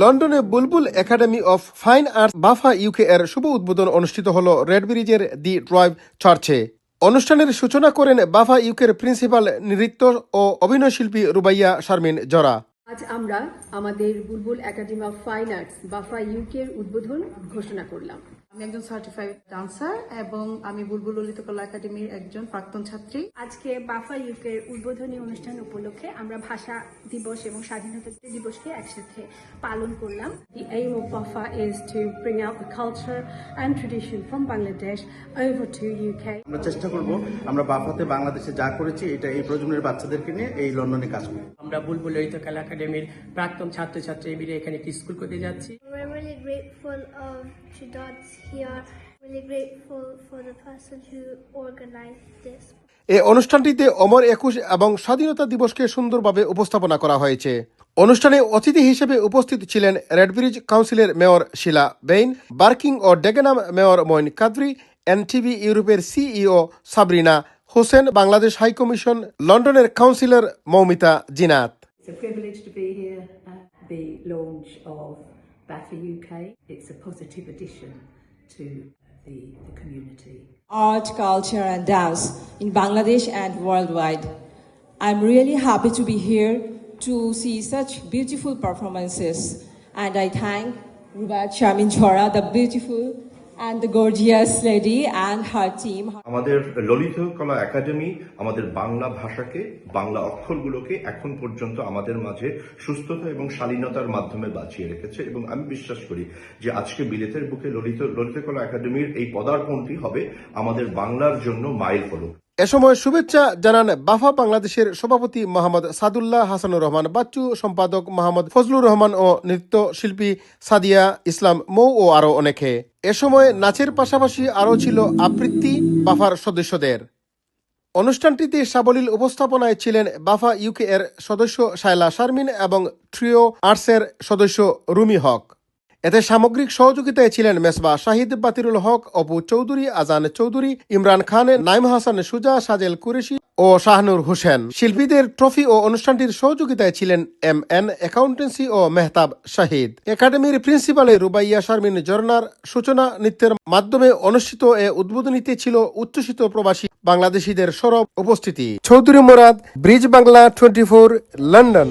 লন্ডনে Bulbul academy of fine arts BAFA UK এর শুভ উদ্বোধন অনুষ্ঠিত হল রেড ব্রিজের দি ড্রাইভ চার্চে। অনুষ্ঠানের সূচনা করেন বাফা ইউকের প্রিন্সিপাল নৃত্য ও অভিনয় শিল্পী রুবাইয়া শারমিন জরা। আজ আমরা আমাদের Bulbul academy of fine arts BAFA ইউকের উদ্বোধন ঘোষণা করলাম। আমি একজন সার্টিফাইড ডান্সার এবং আমি বুলবুল ললিত কলা একাডেমির একজন প্রাক্তন ছাত্রী। আজকে বাফা ইউকের উদ্বোধনী অনুষ্ঠান উপলক্ষে আমরা ভাষা দিবস এবং স্বাধীনতা দিবসকে একসাথে পালন করলাম। The aim of BAFA is to bring out the culture and tradition from Bangladesh over to UK. আমরা চেষ্টা করব আমরা বাফাতে বাংলাদেশে যা করেছি এটা এই প্রজন্মের বাচ্চাদেরকে নিয়ে এই লন্ডনে কাজ করব আমরা বুলবুল ললিত কলা একাডেমির প্রাক্তন ছাত্রছাত্রী মিলে এখানে একটি স্কুল করতে যাচ্ছি। We're really grateful of here. Really grateful for the person who organized this. এ অনুষ্ঠানটিতে অমর একুশ এবং স্বাধীনতা দিবসকে সুন্দরভাবে উপস্থাপনা করা হয়েছে অনুষ্ঠানে অতিথি হিসেবে উপস্থিত ছিলেন রেডব্রিজ কাউন্সিলের মেয়র শিলা বেইন বার্কিং ও Dagenham mayor Moin Qadri NTV ইউরোপের CEO Sabrina Hossain Bangladesh high commission লন্ডনের councillor Moumita Zinat It's a privilege to be here at the launch of BAFA UK. It's a positive addition to the, the community. art, culture, and dance in Bangladesh and worldwide. I'm really happy to be here to see such beautiful performances, and I thank Rubat Shamin Chora, the beautiful and the gorgeous lady, and her team. আমাদের ললিত কলা academy আমাদের বাংলা ভাষাকে বাংলা অক্ষরগুলোকে এখন পর্যন্ত আমাদের মাঝে সুস্থতা এবং শালীনতার মাধ্যমে বাঁচিয়ে রেখেছে এবং আমি বিশ্বাস করি যে আজকে বিলেতের বুকে ললিত ললিত কলা একাডেমির এই পদার্পণটি হবে আমাদের বাংলার জন্য মাইল ফলক এ সময় শুভেচ্ছা জানান বাফা বাংলাদেশের সভাপতি মোহাম্মদ সাদুল্লাহ হাসানুর রহমান, বাচ্চু সম্পাদক মোহাম্মদ ফজলুর রহমান ও নৃত্য শিল্পী সাদিয়া ইসলাম মৌ ও আরও অনেকে। এ সময় নাচের পাশাপাশি আরও ছিল আবৃত্তি বাফার সদস্যদের। অনুষ্ঠানটিতে সাবলীল উপস্থাপনায় ছিলেন বাফা ইউকে এর সদস্য শায়লা শারমিন এবং ট্রিও আর্টসের সদস্য রুমি হক। এতে সামগ্রিক সহযোগিতায় ছিলেন মেসবা শাহিদ, বাতিরুল হক, অপু চৌধুরী, আজান চৌধুরী, ইমরান খান, নাইম হাসান, সুজা, সাজেল কুরেশি ও শাহনুর হোসেন। শিল্পীদের ট্রফি ও অনুষ্ঠানটির সহযোগিতায় ছিলেন এম এন অ্যাকাউন্টেন্সি ও মেহতাব শাহিদ। একাডেমির প্রিন্সিপালে রুবাইয়া শারমিন জর্নার সূচনা নৃত্যের মাধ্যমে অনুষ্ঠিত এ উদ্বোধনীতে ছিল উচ্ছ্বসিত প্রবাসী বাংলাদেশিদের সরব উপস্থিতি। Chowdhury Morad, bridge Bangla twenty four, London.